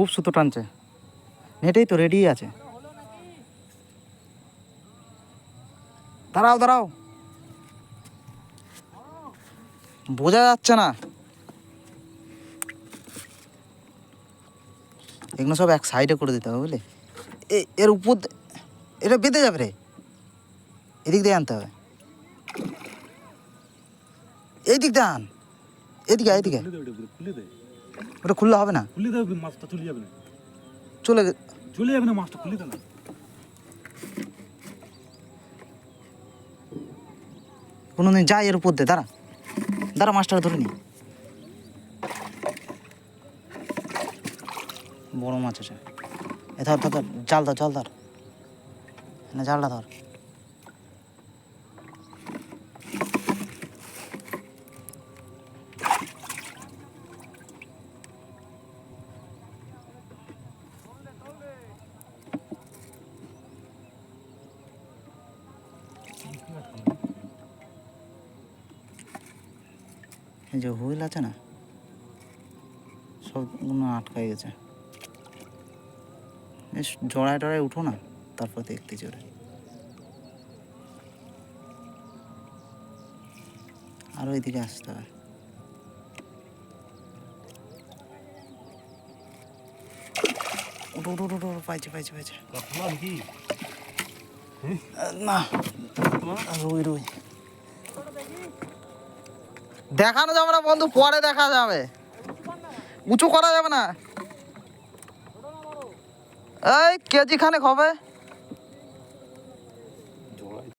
খুব সুতো টানছে। নেটেই তো রেডি আছে। দাঁড়াও দাঁড়াও। বোঝা যাচ্ছে না। এগুলো সব এক সাইডে করে দিতে হবে বুঝলি? এর উপর এটা বেঁধে যাবে রে। এদিক দিয়ে আনতে হবে। এই দিক দিয়ে আন। এদিকে এদিকে খুলে দে। ওটা খুললে হবে না? খুলে দে মাছটা চলে যাবে না। চলে চলে যাবে না মাছটা খুলে দে না। কোনোদিন যাই এর উপর দিয়ে দাঁড়া। দাঁড়া মাছটা ধরে নি। বড় মাছ আছে। এ ধর ধর ধর জাল ধর জাল ধর। না জালটা ধর। যে হুইল আছে না সবগুলো আটকাই গেছে। জড়ায় টড়ায় উঠো না তারপর দেখতে চলে আরও এদিকে আসতে হবে উঠো উঠো উঠো, পাইছে পাইছে পাইছে। দেখানো যাবে না বন্ধু, পরে দেখা যাবে। উঁচু করা যাবে না। এই কেজি খানেক হবে।